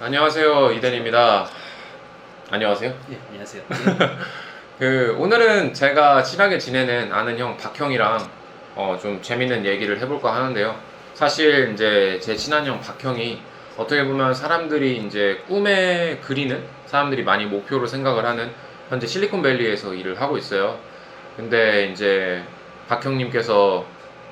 안녕하세요 이den입니다. 안녕하세요. 예, 안녕하세요. 그 오늘은 제가 친하게 지내는 아는 형 박형이랑 어, 좀 재밌는 얘기를 해볼까 하는데요. 사실 이제 제 친한 형 박형이 어떻게 보면 사람들이 이제 꿈에 그리는 사람들이 많이 목표로 생각을 하는 현재 실리콘밸리에서 일을 하고 있어요. 근데 이제 박형님께서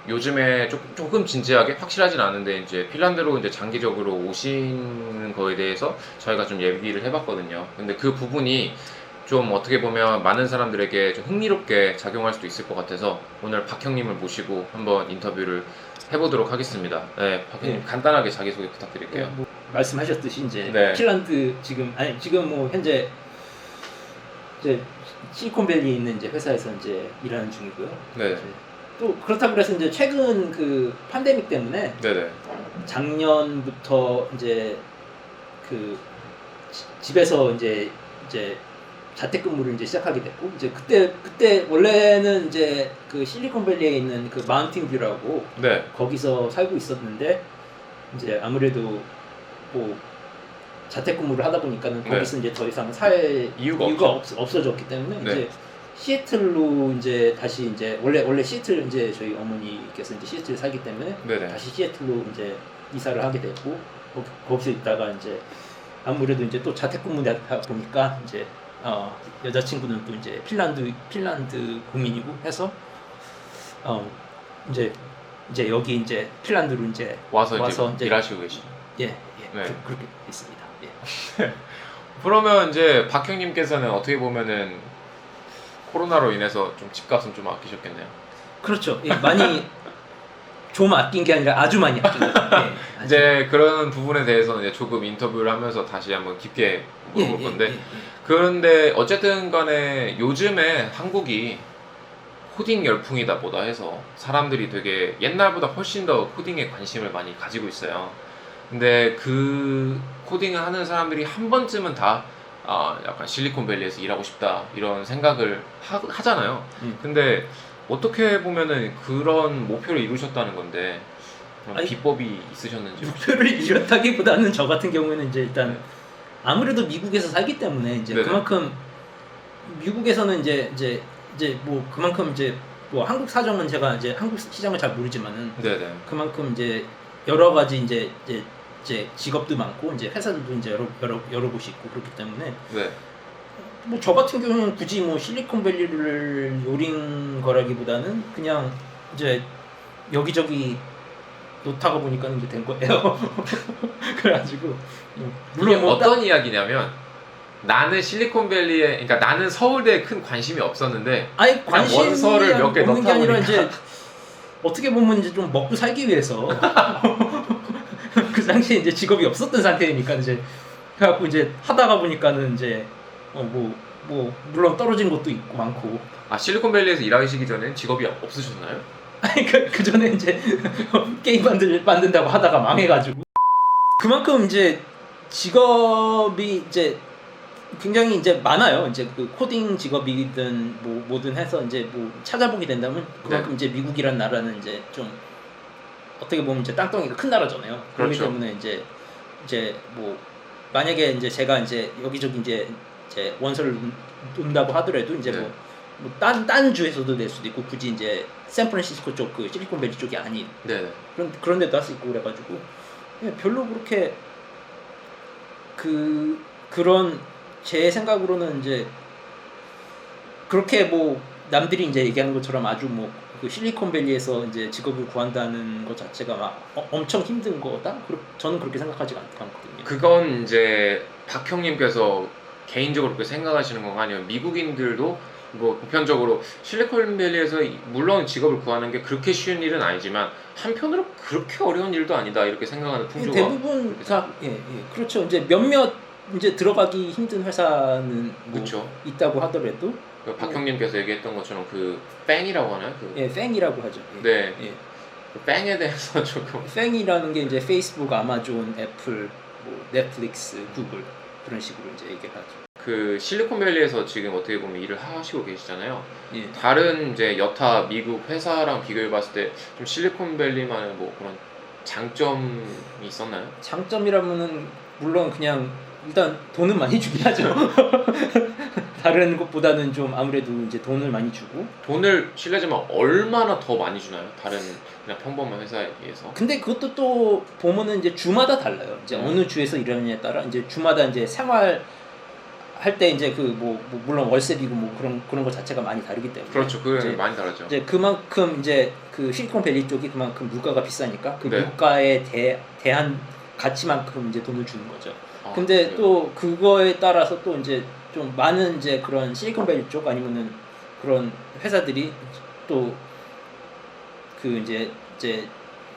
요즘에 조- 조금 진지하게 확실하진 않은데 이제 핀란드로 이제 장기적으로 오시는 거에 대해서 저희가 좀 얘기를 해봤거든요. 근데 그 부분이 좀 어떻게 보면 많은 사람들에게 좀 흥미롭게 작용할 수도 있을 것 같아서 오늘 박 형님을 모시고 한번 인터뷰를 해보도록 하겠습니다. 네, 박 형님 네. 간단하게 자기소개 부탁드릴게요. 뭐 말씀하셨듯이 이제 네. 핀란드 지금 아니 지금 뭐 현재 이제 실리콘밸리에 있는 이제 회사에서 이제 일하는 중이고요. 네, 이제 또 그렇다고 그래서 이제 최근 그 팬데믹 때문에 네네, 작년부터 이제 그 지- 집에서 이제 이제 자택근무를 이제 시작하게 됐고 이제 그때 그때 원래는 이제 그 실리콘밸리에 있는 그 마운틴뷰라고 네, 거기서 살고 있었는데 이제 아무래도 뭐 자택근무를 하다 보니까는 네. 거기서 이제 더 이상 살 이유가 없, 없어졌기 때문에 네. 이제 시애틀로 이제 다시 이제 원래 원래 시애틀 이제 저희 어머니께서 이제 시애틀에 살기 때문에 네네, 다시 시애틀로 이제 이사를 하게 됐고 거기, 거기서 있다가 이제 아무래도 이제 또 자택근무다 보니까 이제 어, 여자친구는 또 이제 핀란드 핀란드 국민이고 해서 어 이제 이제 여기 이제 핀란드로 이제 와서, 와서 이제- 일하시고 계시. 예, 예 네. 그, 그렇게 있습니다. 예. 그러면 이제 박형님께서는 어떻게 보면은 코로나로 인해서 좀 집값은 좀 아끼셨겠네요. 그렇죠. 예, 많이 좀 아낀 게 아니라 아주 많이 아낀 거죠. 예, 아주. 이제 그런 부분에 대해서는 이제 조금 인터뷰를 하면서 다시 한번 깊게 예, 물어볼 예, 건데 예, 예. 그런데 어쨌든 간에 요즘에 한국이 코딩 열풍이다 보다 해서 사람들이 되게 옛날보다 훨씬 더 코딩에 관심을 많이 가지고 있어요. 근데 그 코딩을 하는 사람들이 한 번쯤은 다 아, 약간 실리콘밸리에서 일하고 싶다 이런 생각을 하, 잖아요 음. 근데 어떻게 보면은 그런 목표를 이루셨다는 건데 그런 아니, 비법이 있으셨는지 목표를 이뤘다기보다는 저 같은 경우에는 이제 일단 아무래도 미국에서 살기 때문에 이제 네네. 그만큼 미국에서는 이제 이제 이제 뭐 그만큼 이제 뭐 한국 사정은 제가 이제 한국 시장을 잘 모르지만은 네네 그만큼 이제 여러 가지 이제 이제 이제 직업도 많고 이제 회사들도 이제 여러 여러 여러 곳이 있고 그렇기 때문에 네 뭐 저 같은 경우는 굳이 뭐 실리콘밸리를 노린 거라기보다는 그냥 이제 여기저기 놓다가 보니까 이제 된 거예요. 그래가지고 뭐 물론 뭐 어떤 이야기냐면 나는 실리콘밸리에 그러니까 나는 서울대에 큰 관심이 없었는데 아니 관심이 원서를 몇개 넣다 아니라 보니까. 이제 어떻게 보면 이제 좀 먹고 살기 위해서 그 당시에 이제 직업이 없었던 상태니까 이제 그래갖고 이제 하다가 보니까는 이제 어뭐뭐 물론 떨어진 것도 있고 많고 아 실리콘밸리에서 일하시기 전엔 직업이 없으셨나요? 아니 그, 그 전에 이제 게임 만들, 만든다고 하다가 망해가지고 그만큼 이제 직업이 이제 굉장히 이제 많아요. 이제 그 코딩 직업이든 뭐 뭐든 해서 이제 뭐 찾아보게 된다면 그만큼 이제 미국이란 나라는 이제 좀 어떻게 보면 이제 땅덩이가 큰 나라잖아요. 그렇기 그렇죠. 때문에 이제 이제 뭐 만약에 이제 제가 이제 여기저기 이제 이제 원서를 놓는다고 하더라도 이제 네. 뭐 딴, 딴 주에서도 낼 수도 있고 굳이 이제 샌프란시스코 쪽 그 실리콘밸리 쪽이 아닌 네네 그런 그런 데도 할 수 있고 그래가지고 별로 그렇게 그 그런 제 생각으로는 이제 그렇게 뭐 남들이 이제 얘기하는 것처럼 아주 뭐 그 실리콘밸리에서 이제 직업을 구한다는 것 자체가 막 어- 엄청 힘든 거다. 저는 그렇게 생각하지 않, 않거든요. 그건 이제 박형님께서 개인적으로 그렇게 생각하시는 건가 아니면 미국인들도 뭐 보편적으로 실리콘밸리에서 물론 직업을 구하는 게 그렇게 쉬운 일은 아니지만 한편으로 그렇게 어려운 일도 아니다 이렇게 생각하는 풍조가 대부분 다 예, 예. 그렇죠. 이제 몇몇 이제 들어가기 힘든 회사는 뭐 그렇죠. 있다고 하더라도 그 박형님께서 얘기했던 것처럼 그 뺑이라고 하나요? 그, 예, 팽이라고 하죠. 예. 네. 예. 그 뺑에 대해서 조금 팽이라는 게 이제 페이스북, 아마존, 애플, 뭐 넷플릭스, 구글 그런 식으로 이제 얘기를 하죠. 그 실리콘밸리에서 지금 어떻게 보면 일을 하시고 계시잖아요. 예. 다른 이제 여타 미국 회사랑 비교해 봤을 때 좀 실리콘밸리만의 뭐 그런 장점이 있었나요? 장점이라면은 물론 그냥 일단 돈은 많이 주긴 하죠. 다른 것보다는 좀 아무래도 이제 돈을 많이 주고. 돈을 실례지만 얼마나 더 많이 주나요? 다른 그냥 평범한 회사에 비해서. 근데 그것도 또 보면은 이제 주마다 달라요. 이제 음. 어느 주에서 일하느냐에 따라 이제 주마다 이제 생활 할 때 이제 그 뭐 물론 월세비고 뭐 그런 그런 거 자체가 많이 다르기 때문에 그렇죠. 이제 많이 다르죠. 이제 그만큼 이제 그 실리콘밸리 쪽이 그만큼 물가가 비싸니까 그 네. 물가에 대, 대한 가치만큼 이제 돈을 주는 거죠. 아, 근데 그래요? 또 그거에 따라서 또 이제 좀 많은 이제 그런 실리콘밸리 쪽 아니면은 그런 회사들이 또 그 이제 이제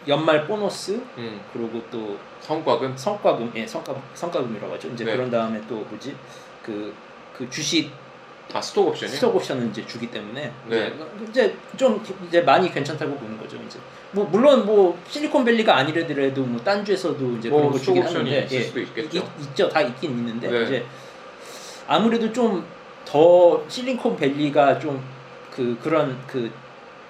연말 보너스 음, 그리고 또 성과금. 성과금 예 성과 성과금이라고 하죠. 이제 네. 그런 다음에 또 뭐지 그 그 주식 아 스톡 옵션이. 스톡 옵션을 이제 주기 때문에 네. 이제 좀 이제 많이 괜찮다고 보는 거죠. 이제 뭐 물론 뭐 실리콘밸리가 아니더라도 뭐 딴 주에서도 이제 뭐 그런 거 스톡 주긴 하는데 예, 있을 수도 있겠죠. 있, 있죠. 다 있긴 있는데 네. 이제 아무래도 좀 더 실리콘밸리가 좀 그 그런 그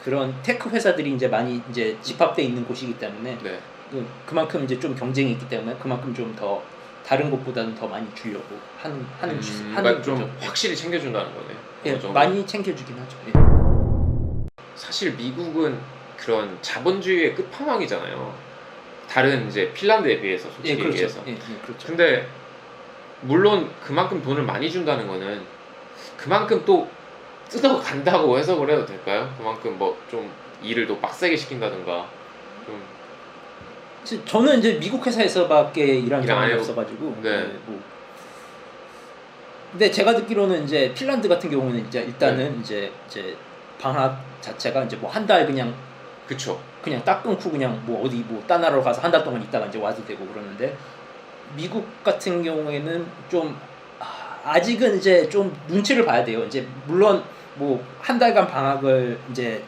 그런 테크 회사들이 이제 많이 이제 집합돼 있는 곳이기 때문에 네. 그- 그만큼 이제 좀 경쟁이 있기 때문에 그만큼 좀더 다른 것보다는 더 많이 주려고 하는 하는 주- 음, 하는 그러니까 좀. 확실히 챙겨준다는 거네. 예, 정도. 많이 챙겨주긴 하죠. 예. 사실 미국은 그런 자본주의의 끝판왕이잖아요. 다른 이제 핀란드에 비해서 솔직히 예, 그렇죠. 얘기해서. 예, 예, 그렇죠. 근데 물론 그만큼 돈을 많이 준다는 거는 그만큼 또 뜯어 간다고 해석을 해도 될까요? 그만큼 뭐 좀 일을 더 빡세게 시킨다든가 좀 지- 저는 이제 미국 회사에서밖에 일한 일 경험이 없어가지고. 네. 예, 뭐. 근데 제가 듣기로는 이제 핀란드 같은 경우는 이제 일단은 네. 이제 이제 방학 자체가 이제 뭐 한 달 그냥 그쵸. 그냥 딱 끊고 그냥 뭐 어디 뭐 딴 나라로 가서 한 달 동안 있다가 이제 와도 되고 그러는데 미국 같은 경우에는 좀 아, 아직은 이제 좀 눈치를 봐야 돼요. 이제 물론 뭐 한 달간 방학을 이제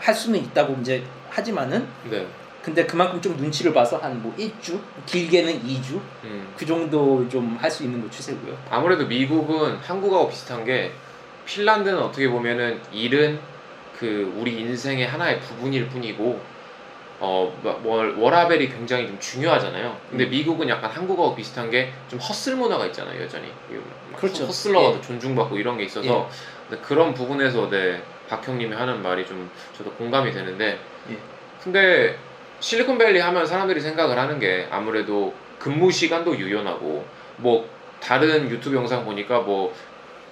할 수는 있다고 이제 하지만은 네. 근데 그만큼 좀 눈치를 봐서 한 뭐 1주 길게는 2주 음. 그 정도 좀 할 수 있는 거 추세고요. 아무래도 미국은 한국하고 비슷한 게 핀란드는 어떻게 보면은 일은 그 우리 인생의 하나의 부분일 뿐이고 어 월, 워라벨이 굉장히 좀 중요하잖아요. 근데 음. 미국은 약간 한국하고 비슷한 게 좀 헛슬 문화가 있잖아요, 여전히. 막 그렇죠. 헛슬러가 예. 존중받고 이런 게 있어서 근데 그런 부분에서 네 박형님이 하는 말이 좀 저도 공감이 되는데 예. 근데 실리콘밸리 하면 사람들이 생각을 하는 게 아무래도 근무 시간도 유연하고 뭐 다른 유튜브 영상 보니까 뭐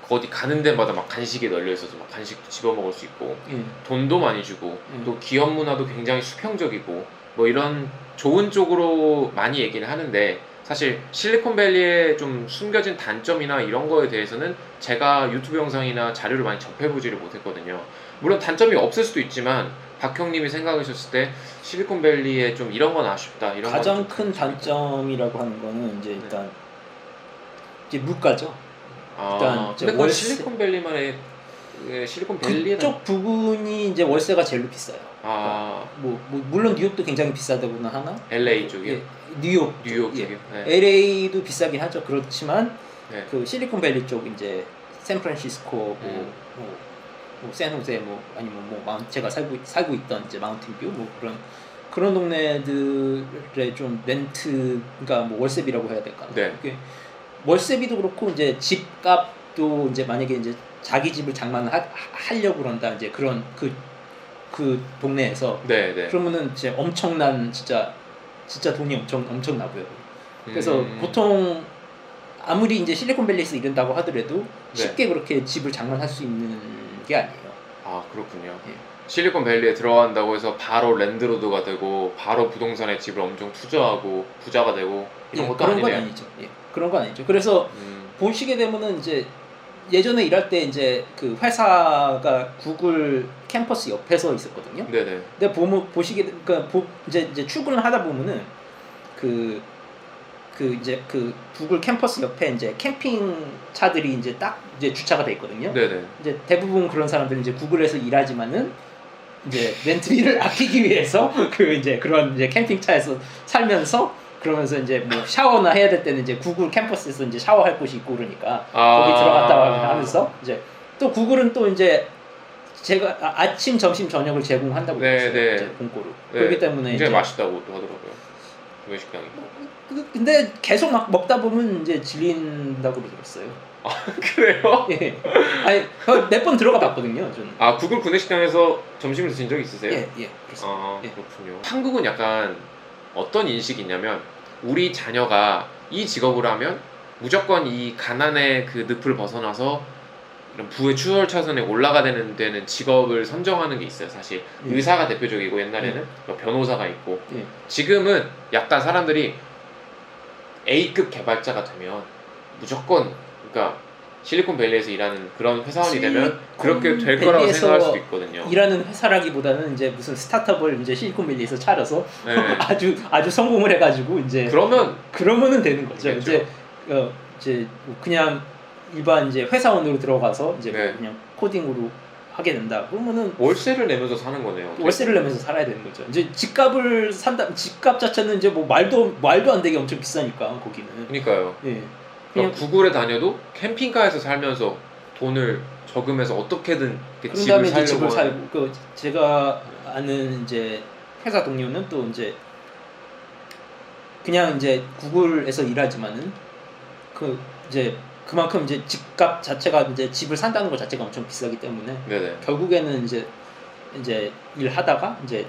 어디 가는 데마다 막 간식이 널려 있어서 막 간식도 집어 먹을 수 있고 예. 돈도 많이 주고 음. 또 기업 문화도 굉장히 수평적이고 뭐 이런 좋은 쪽으로 많이 얘기를 하는데 사실 실리콘밸리의 좀 숨겨진 단점이나 이런 거에 대해서는 제가 유튜브 영상이나 자료를 많이 접해보지를 못했거든요. 물론 단점이 없을 수도 있지만 박형님이 생각하셨을 때 실리콘밸리에 좀 이런 건 아쉽다 이런 가장 건큰 단점이라고 하는 거는 이제 네. 일단 이제 물가죠. 아, 일단 근데 월세- 실리콘밸리만의 예, 실리콘 밸리는 그쪽 부분이 이제 월세가 제일 비싸요. 아 뭐, 뭐 물론 뉴욕도 굉장히 비싸다고는 하나? LA 쪽이요? 예, 뉴욕, 뉴욕 예. 쪽이요? 네. LA도 비싸긴 하죠. 그렇지만 네. 그 실리콘밸리 쪽 이제 샌프란시스코 뭐, 음. 뭐, 뭐 샌호세 뭐 아니면 뭐 마운 제가 살고 있- 살고 있던 이제 마운틴뷰 뭐 그런 그런 동네들의 좀 렌트 그러니까 뭐 월세비라고 해야 될까? 네. 그게 월세비도 그렇고 이제 집값도 이제 만약에 이제 자기 집을 장만을 하, 하려고 그런다 이제 그런 그 그 동네에서 네, 네. 그러면은 이제 엄청난 진짜 진짜 돈이 엄청 엄청 나고요. 그래서 음. 보통 아무리 이제 실리콘밸리에서 이른다고 하더라도 네. 쉽게 그렇게 집을 장만할 수 있는 게 아니에요. 아 그렇군요. 예. 실리콘밸리에 들어간다고 해서 바로 랜드로드가 되고 바로 부동산에 집을 엄청 투자하고 부자가 되고 이런 예, 것도 그런 건 아니네요. 아니죠. 예, 그런 건 아니죠. 그래서 음, 보시게 되면은 이제 예전에 일할 때 이제 그 회사가 구글 캠퍼스 옆에서 있었거든요. 네네. 근데 보면 보시게 되- 그러니까 보, 이제 이제 출근을 하다 보면은 그그 이제 그 구글 캠퍼스 옆에 이제 캠핑 차들이 이제 딱 이제 주차가 돼 있거든요. 네네. 이제 대부분 그런 사람들은 이제 구글에서 일하지만은 이제 렌트비를 아끼기 위해서 그 이제 그런 이제 캠핑 차에서 살면서 그러면서 이제 뭐 샤워나 해야 될 때는 이제 구글 캠퍼스에서 이제 샤워할 곳이 있고 그러니까 아. 거기 들어갔다 하면서 이제 또 구글은 또 이제 제가 아- 아침 점심 저녁을 제공한다고 네, 그랬어요 네. 공고로 네, 그렇기 때문에 굉장히 이제 맛있다고 또 하더라고요. 구내식당이. 그- 근데 계속 막 먹다 보면 이제 질린다고 들었어요. 그래요? 예. 아니 몇 번 들어가 봤거든요. 저는. 아 구글 구내식당에서 점심을 드신 적 있으세요? 예, 예, 그렇습니다. 아 예. 그렇군요. 한국은 약간 어떤 인식이 있냐면 우리 자녀가 이 직업을 하면 무조건 이 가난의 그 늪을 벗어나서 이런 부의 추월 차선에 올라가 되는 되는 직업을 선정하는 게 있어요. 사실 예. 의사가 대표적이고 옛날에는 뭐 변호사가 있고 예. 지금은 약간 사람들이 A급 개발자가 되면 무조건 그러니까 실리콘밸리에서 일하는 그런 회사원이 되면 그렇게 될 거라고 생각할 수도 있거든요. 일하는 회사라기보다는 이제 무슨 스타트업을 이제 실리콘밸리에서 차려서 네. 아주 아주 성공을 해가지고 이제 그러면 그러면은 되는 거죠. 그렇죠. 이제 어 이제 뭐 그냥 일반 이제 회사원으로 들어가서 이제 뭐 네. 그냥 코딩으로 하게 된다. 그러면은 월세를 내면서 사는 거네요. 월세를 내면서 살아야 되는 거죠. 이제 집값을 산다. 집값 자체는 이제 뭐 말도 말도 안 되게 엄청 비싸니까 거기는. 그러니까요. 예. 그냥 구글에 다녀도 캠핑카에서 살면서 돈을 저금해서 어떻게든 이렇게 그런 집을 다음에 이제 살려고 집을 하는- 살고 그 제가 아는 이제 회사 동료는 또 이제 그냥 이제 구글에서 일하지만은 그 이제 그만큼 이제 집값 자체가 이제 집을 산다는 것 자체가 엄청 비싸기 때문에 네네. 결국에는 이제 이제 일하다가 이제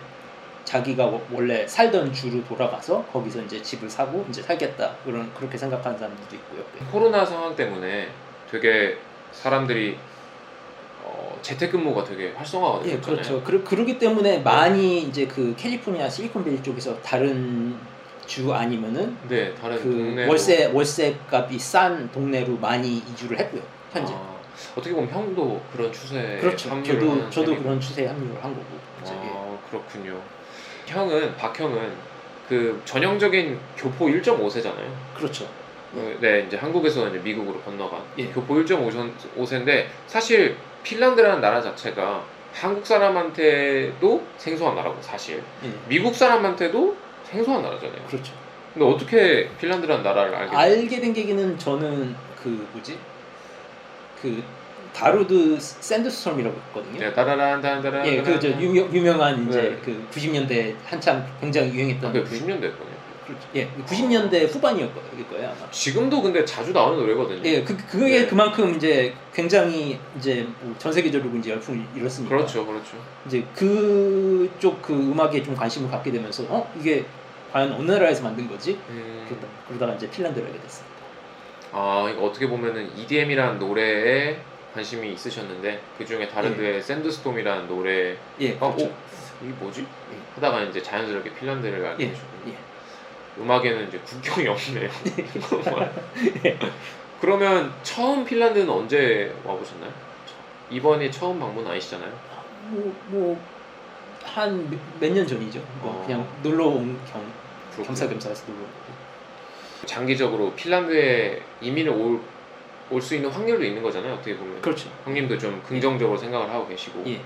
자기가 원래 살던 주로 돌아가서 거기서 이제 집을 사고 이제 살겠다 그런 그렇게 생각하는 사람들도 있고요. 코로나 상황 때문에 되게 사람들이 어, 재택근무가 되게 활성화가 예, 됐잖아요. 그렇죠. 그러, 그러기 때문에 많이 이제 그 캘리포니아 실리콘밸리 쪽에서 다른 주 아니면은 네, 다른 그 동네 월세 월세 값이 싼 동네로 많이 이주를 했고요. 현재. 아, 어떻게 보면 형도 그런 추세에 그렇죠. 저도 저도. 그런 추세에 합류를 한 거고. 예. 아, 그렇군요. 형은 박형은 그 전형적인 교포 1.5세잖아요. 그렇죠. 네, 이제 한국에서 이제 미국으로 건너간 예. 교포 1.5세인데 사실 핀란드라는 나라 자체가 한국 사람한테도 생소한 나라고 사실 예. 미국 사람한테도 생소한 나라잖아요. 그렇죠. 근데 어떻게 핀란드라는 나라를 알게? 알게 된 계기는 저는 그 뭐지 그 다루드 샌드스톰이라고 있거든요. 네, 따라란 따라란 예, 그 저 유명 유명한 이제 네. 그 90년대 한참 굉장히 유행했던 아, 그 그- 90년대였거든요. 그렇죠. 예, 90년대 후반이었을 거예요 아마. 지금도 근데 자주 나오는 노래거든요. 예, 그 그게 네. 그만큼 이제 굉장히 이제 뭐 전 세계적으로 이제 열풍을 일었으니까. 그렇죠, 그렇죠. 이제 그쪽 그 음악에 좀 관심을 갖게 되면서 어 이게 과연 어느 나라에서 만든 거지? 음, 그러다, 그러다가 이제 핀란드를 알게 됐습니다. 아, 이거 어떻게 보면은 EDM이라는 노래에 관심이 있으셨는데 그 중에 다른데 샌드스톰이라는 노래 예, 아, 그렇죠. 오, 이게 뭐지? 하다가 이제 자연스럽게 핀란드를 알게 예, 되셨군요. 예. 음악에는 이제 국경이 없네요. 그러면 처음 핀란드는 언제 와보셨나요? 이번이 처음 방문 아니시잖아요? 뭐뭐한 몇 년 전이죠. 뭐 어. 그냥 놀러 온 겸. 겸사겸사해서 놀러 온. 장기적으로 핀란드에 이민을 올 올 수 있는 확률도 있는 거잖아요. 어떻게 보면 그렇죠. 형님도 좀 긍정적으로 생각을 하고 계시고. 예.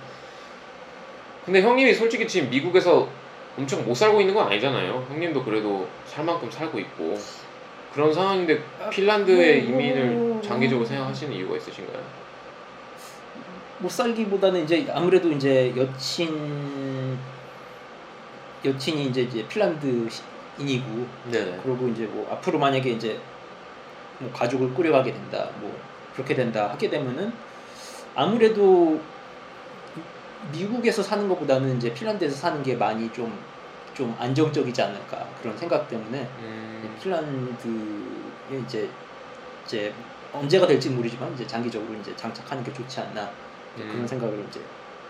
근데 형님이 솔직히 지금 미국에서 엄청 못 살고 있는 건 아니잖아요. 형님도 그래도 살 만큼 살고 있고 그런 상황인데 핀란드에 뭐, 이민을 뭐, 장기적으로 뭐. 생각하시는 이유가 있으신가요? 못 살기보다는 이제 아무래도 이제 여친 여친이 이제 이제 핀란드인이고 네네. 그리고 이제 뭐 앞으로 만약에 이제 뭐 가족을 꾸려가게 된다 뭐 그렇게 된다 하게 되면은 아무래도 미국에서 사는 것보다는 이제 핀란드에서 사는 게 많이 좀 좀 안정적이지 않을까 그런 생각 때문에 음, 핀란드에 이제 이제 언제가 될지 모르지만 이제 장기적으로 이제 장착하는 게 좋지 않나 음. 그런 생각을 이제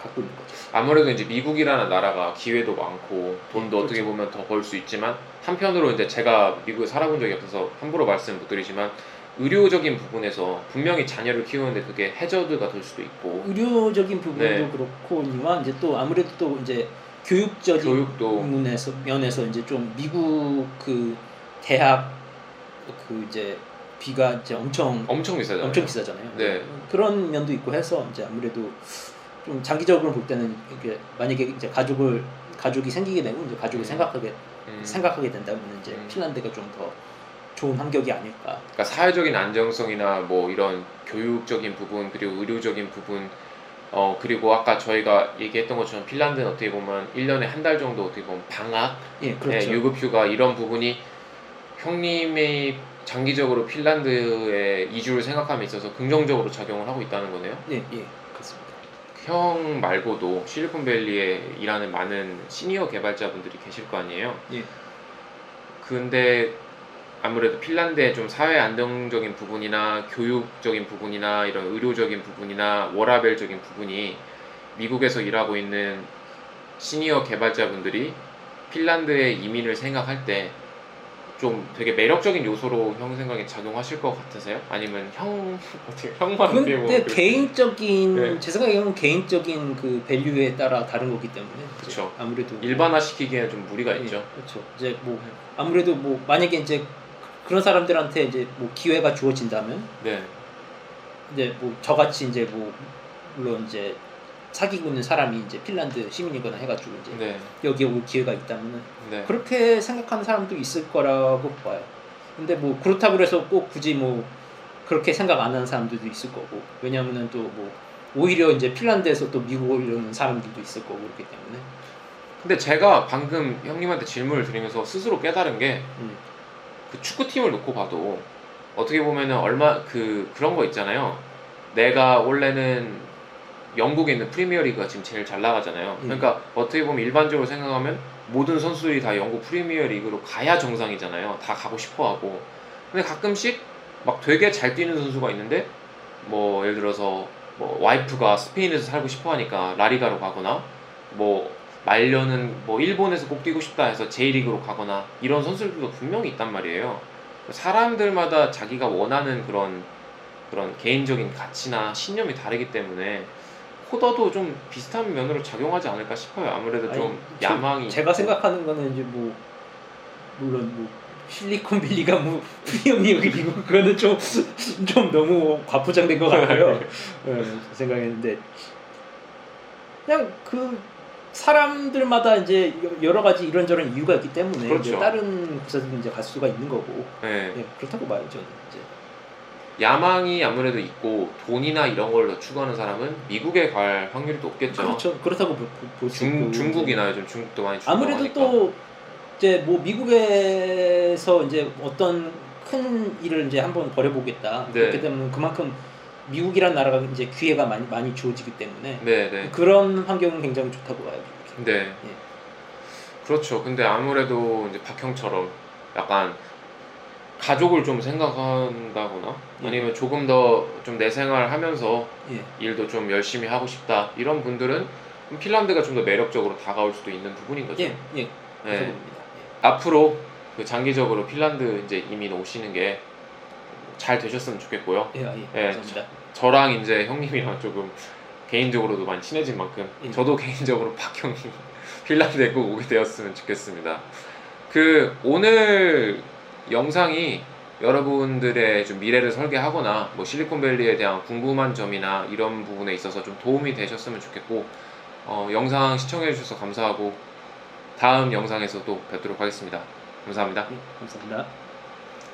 갖고 있는 거죠. 아무래도 이제 미국이라는 나라가 기회도 많고 돈도 예, 어떻게 그렇죠. 보면 더 벌 수 있지만 한편으로 이제 제가 미국에 살아본 적이 없어서 함부로 말씀 못 드리지만 의료적인 부분에서 분명히 자녀를 키우는데 그게 해저드가 될 수도 있고 의료적인 부분도 네. 그렇고니와 이제 또 아무래도 또 이제 교육적인 교육도 면에서 면에서 이제 좀 미국 그 대학 그 이제 비가 이제 엄청 엄청 비싸잖아요. 엄청 비싸잖아요. 네. 그런 면도 있고 해서 이제 아무래도 좀 장기적으로 볼 때는 이게 만약에 이제 가족을 가족이 생기게 되고 이제 가족을 음. 생각하게 음. 생각하게 된다면 이제 음. 핀란드가 좀 더 좋은 환경이 아닐까. 그러니까 사회적인 안정성이나 뭐 이런 교육적인 부분 그리고 의료적인 부분 어 그리고 아까 저희가 얘기했던 것처럼 핀란드는 어떻게 보면 1년에 한 달 정도 어떻게 보면 방학, 예, 네, 그렇죠. 유급 휴가 이런 부분이 형님이 장기적으로 핀란드에 이주를 생각함에 있어서 긍정적으로 작용을 하고 있다는 거네요. 예, 예, 그렇습니다. 형 말고도 실리콘밸리에 일하는 많은 시니어 개발자분들이 계실 거 아니에요. 예. 근데 아무래도 핀란드의 좀 사회 안정적인 부분이나 교육적인 부분이나 이런 의료적인 부분이나 워라벨적인 부분이 미국에서 일하고 있는 시니어 개발자분들이 핀란드에 이민을 생각할 때 좀 되게 매력적인 요소로 형 생각에 작용하실 것 같으세요? 아니면 형 어떻게 형만 보면 근데 개인적인 네. 제 생각에 는 개인적인 그 밸류에 따라 다른 거기 때문에 그쵸. 아무래도 일반화 시키기에는 좀 무리가 예, 있죠. 그렇죠. 이제 뭐 아무래도 뭐 만약에 이제 그런 사람들한테 이제 뭐 기회가 주어진다면 네, 이제 뭐 저같이 이제 뭐 물론 이제 사귀고 있는 사람이 이제 핀란드 시민이거나 해가지고 이제 네, 여기에 올 기회가 있다면은 네. 그렇게 생각하는 사람도 있을 거라고 봐요. 근데 뭐 그렇다고 해서 꼭 굳이 뭐 그렇게 생각 안 하는 사람들도 있을 거고 왜냐하면은 또 뭐 오히려 이제 핀란드에서 또 미국 오려는 사람들도 있을 거고 그렇기 때문에 근데 제가 방금 형님한테 질문을 드리면서 스스로 깨달은 게 음. 그 축구팀을 놓고 봐도 어떻게 보면은 얼마 그 그런 거 있잖아요. 내가 원래는 영국에 있는 프리미어 리그가 지금 제일 잘 나가잖아요. 음. 그러니까 어떻게 보면 일반적으로 생각하면 모든 선수들이 다 영국 프리미어 리그로 가야 정상이잖아요. 다 가고 싶어 하고. 근데 가끔씩 막 되게 잘 뛰는 선수가 있는데 뭐 예를 들어서 뭐 와이프가 스페인에서 살고 싶어 하니까 라리가로 가거나 뭐 말년은 뭐 일본에서 꼭 뛰고 싶다 해서 J리그로 가거나 이런 선수들도 분명히 있단 말이에요. 사람들마다 자기가 원하는 그런 그런 개인적인 가치나 신념이 다르기 때문에 코더도 좀 비슷한 면으로 작용하지 않을까 싶어요. 아무래도 좀 아니, 저- 야망이 제가 있고. 생각하는 거는 이제 뭐 물론 뭐 실리콘밸리가 뭐 프리미어리그 그거는 좀 좀 너무 과포장된 것 같고요. 예, 제 생각했는데 그냥 그 사람들마다 이제 여러 가지 이런저런 이유가 있기 때문에 그렇죠. 다른 곳에서도 이제 갈 수가 있는 거고 네. 예, 그렇다고 봐요 저는 이제 야망이 아무래도 있고 돈이나 이런 걸 더 추구하는 사람은 미국에 갈 확률이 높겠죠. 그렇죠 그렇다고 볼수 있고 중, 중국이나 요즘 중국도 많이 아무래도 하니까. 또 이제 뭐 미국에서 이제 어떤 큰 일을 이제 한번 벌여보겠다 네. 그렇게 되면 그만큼 미국이란 나라가 이제 기회가 많이 많이 주어지기 때문에 네, 네. 그런 환경은 굉장히 좋다고 봐요. 네. 예. 그렇죠. 근데 아무래도 이제 박형처럼 약간 가족을 좀 생각한다거나 예. 아니면 조금 더 좀 내 생활 하면서 예. 일도 좀 열심히 하고 싶다 이런 분들은 좀 핀란드가 좀 더 매력적으로 다가올 수도 있는 부분인 거죠. 예, 예, 네. 봅니다. 앞으로 그 장기적으로 핀란드 이제 이민 오시는 게 잘 되셨으면 좋겠고요. 예, 예, 예, 예, 감사합니다. 저랑 이제 형님이랑 조금 개인적으로도 많이 친해진 만큼 예. 저도 개인적으로 박형이 핀란드에 꼭 오게 되었으면 좋겠습니다. 그 오늘 영상이 여러분들의 좀 미래를 설계하거나 뭐 실리콘밸리에 대한 궁금한 점이나 이런 부분에 있어서 좀 도움이 되셨으면 좋겠고 어, 영상 시청해 주셔서 감사하고 다음 영상에서 또 뵙도록 하겠습니다. 감사합니다. 예, 감사합니다.